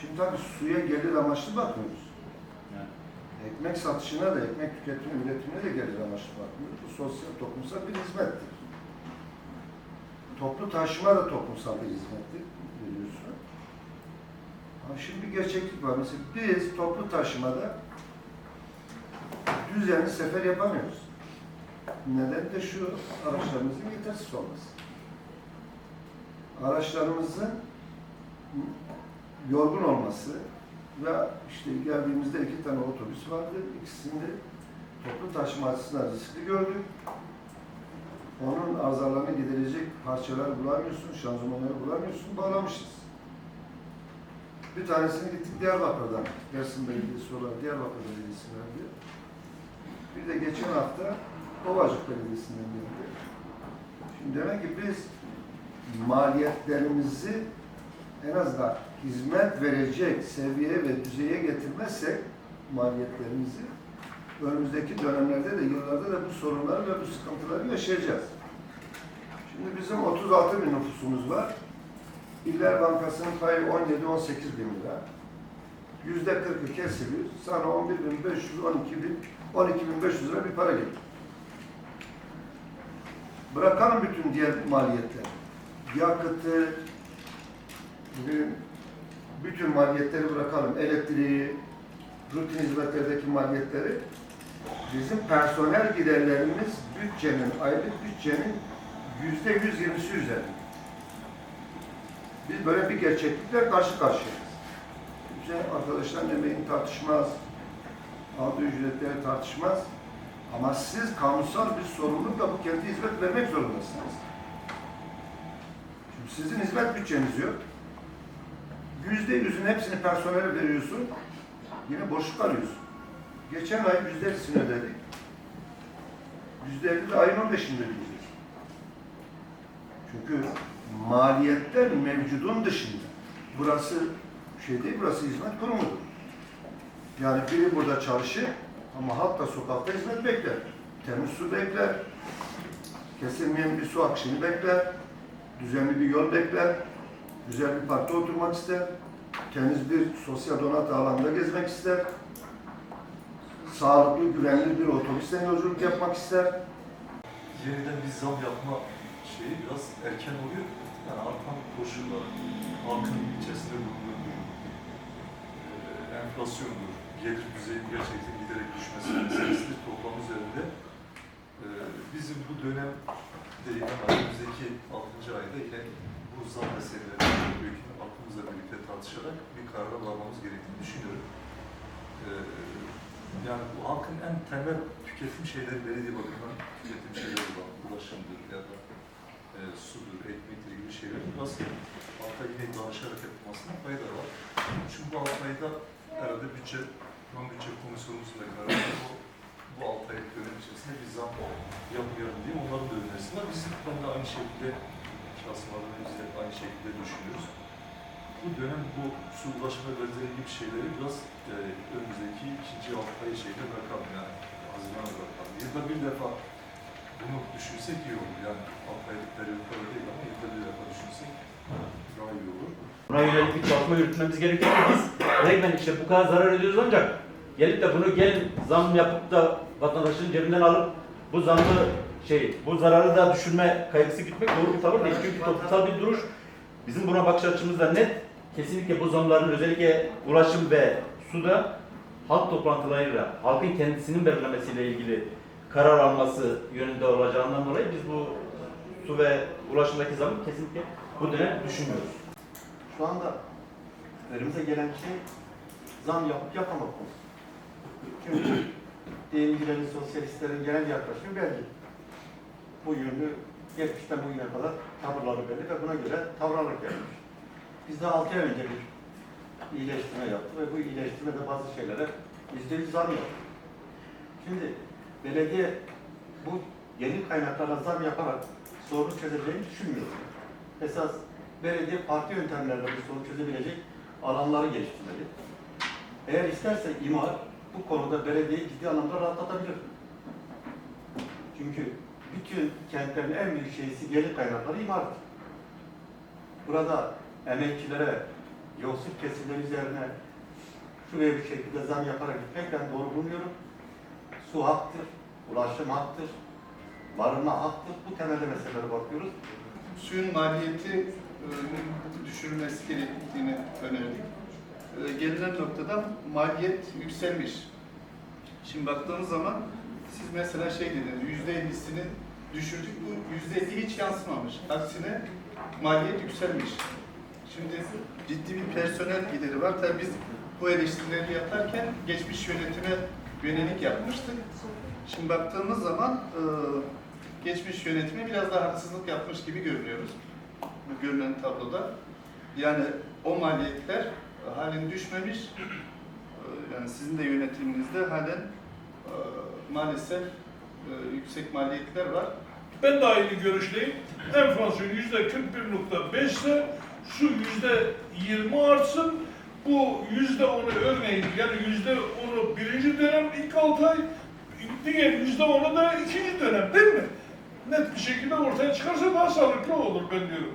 Şimdi tabii suya gelir amaçlı bakmıyoruz. Yani. Ekmek satışına da, ekmek tüketimi, üretimine de gelir amaçlı bakmıyoruz. Bu sosyal, toplumsal bir hizmettir. Toplu taşıma da toplumsal bir hizmettir, biliyorsun. Ama şimdi bir gerçeklik var. Mesela biz toplu taşımada düzenli sefer yapamıyoruz. Neden de şu, araçlarımızın yetersiz olması. Araçlarımızın yorgun olması ve işte geldiğimizde iki tane otobüs vardı. İkisinde toplu taşıma açısından riskli gördük. Onun arızalarını giderecek parçalar bulamıyorsun, şanzımanları bulamıyorsun, bağlamışız. Bir tanesini gittik Diyarbakır'dan, Dersin Belediyesi olarak Diyarbakır Belediyesi verdi. Bir de geçen hafta Ovacık Belediyesi'nden geldi. Şimdi demek ki biz maliyetlerimizi en azından hizmet verecek seviyeye ve düzeye getirmezsek maliyetlerimizi önümüzdeki dönemlerde de yıllarda da bu sorunları ve bu sıkıntıları yaşayacağız. Şimdi bizim 36 bin nüfusumuz var. İller Bankası'nın payı 17-18 bin lira. Yüzde 40'ı kesiliyor. Sana 11 bin 500, 12 bin, 12 bin 500 lira bir para gelir. Bırakalım bütün diğer maliyetler. Yakıtı, bugün bütün maliyetleri bırakalım. Elektriği, rutin hizmetlerdeki maliyetleri. Bizim personel giderlerimiz bütçenin, aylık bütçenin yüzde yüz yirmisi üzerinde. Biz böyle bir gerçeklikle karşı karşıyayız. Kimse arkadaşların emeğini tartışmaz, aldığı ücretleri tartışmaz. Ama siz kamusal bir sorumlulukla bu kente hizmet vermek zorundasınız. Şimdi sizin hizmet bütçeniz yok. Yüzde yüzün hepsini personele veriyorsun. Yine boşluk arıyorsun. Geçen ay yüzde ellisini ödedik. Yüzde elli de ayın on beşinde ödeyeceğiz. Çünkü maliyetler mevcudun dışında. Burası şey değil, burası hizmet kurumudur. Yani biri burada çalışır ama halk da sokakta hizmet bekler. Temiz su bekler, kesilmeyen bir su akışını bekler, düzenli bir yol bekler, güzel bir parkta oturmak ister, temiz bir sosyal donat alanında gezmek ister, sağlıklı, güvenli bir otobüsten yolculuk yapmak ister. yeniden bir zam yapma şeyi biraz erken oluyor. Yani artan koşullar, halkın içerisinde durum, eee, enflasyondur, gelir düzeyi gerçekten giderek düşmesi meselesi toplam üzerinde eee, bizim bu dönem de önümüzdeki 6. ayda yine bu zam meselelerini büyük aklımızla birlikte tartışarak bir karara varmamız gerektiğini düşünüyorum. Eee, yani bu halkın en temel tüketim şeyleri belediye bakımından tüketim şeyleri var. Ulaşımdır ya da e, sudur, ekmekle ilgili şeyler. Biraz halka yine danışarak yapılmasına fayda var. Çünkü bu altı ayda herhalde bütçe, ön bütçe komisyonumuzun da kararı bu, bu altı aylık dönem içerisinde bir zam yapmayalım diye onların da önerisi var. Biz de aynı şekilde adına biz de aynı şekilde düşünüyoruz. Bu dönem bu su ulaşma benzeri gibi şeyleri biraz e, önümüzdeki ikinci altı ay şeyde bırakalım yani. Hazirana bırakalım. Yılda bir defa bunu düşünsek iyi olur. Yani altı aylık periyotlar değil ama yılda bir defa düşünsek daha iyi olur. Buna yönelik bir çalışma yürütmemiz gerekiyor ki biz resmen işte bu kadar zarar ediyoruz ancak gelip de bunu gelin zam yapıp da vatandaşın cebinden alıp bu zammı şey bu zararı da düşürme kaygısı gütmek doğru bir tavır değil. Çünkü toplumsal bir duruş bizim buna bakış açımız da net. Kesinlikle bu zamların özellikle ulaşım ve suda halk toplantılarıyla, halkın kendisinin belirlemesiyle ilgili karar alması yönünde olacağından dolayı biz bu su ve ulaşımdaki zamı kesinlikle bu dönem düşünmüyoruz. Şu anda önümüze gelen şey zam yapıp yapmamak konusu. Çünkü deyimcilerin, sosyalistlerin genel yaklaşımı belli. Bu yönlü 70'ten bugüne kadar tavırları belli ve buna göre tavır alır gelmiş. Biz de 6 ay önce bir iyileştirme yaptık ve bu iyileştirmede bazı şeylere yüzde yüz zam yaptık. Şimdi belediye bu yeni kaynaklara zam yaparak sorunu çözeceğini düşünmüyorum. Esas belediye parti yöntemlerle bu sorunu çözebilecek alanları geliştirmeli. Eğer isterse imar bu konuda belediyeyi ciddi anlamda rahatlatabilir. Çünkü bütün kentlerin en büyük şeysi gelir kaynakları imardır. Burada emekçilere yoksul kesimler üzerine şuraya bir şekilde zam yaparak gitmek ben doğru bulmuyorum. Su haktır, ulaşım haktır, barınma haktır. Bu temelde meselelere bakıyoruz. suyun maliyeti düşürülmesi gerektiğini önerdik. E, Gelinen noktada maliyet yükselmiş. Şimdi baktığımız zaman siz mesela şey dediniz, yüzde ellisini düşürdük, bu yüzde hiç yansımamış. Aksine maliyet yükselmiş. Şimdi ciddi bir personel gideri var. Tabii biz bu eleştirileri yaparken geçmiş yönetime yönelik yapmıştık. Şimdi baktığımız zaman e, geçmiş yönetime biraz daha haksızlık yapmış gibi görünüyoruz. Görünen tabloda. Yani o maliyetler halen düşmemiş. E, Yani sizin de yönetiminizde halen e, maalesef e, yüksek maliyetler var. Ben de aynı görüşteyim. Enflasyon yüzde 41.5 ise şu yüzde 20 artsın. Bu yüzde onu örneğin yani yüzde onu birinci dönem ilk 6 ay, diğer yüzde onu da ikinci dönem değil mi? Net bir şekilde ortaya çıkarsa daha sağlıklı olur ben diyorum.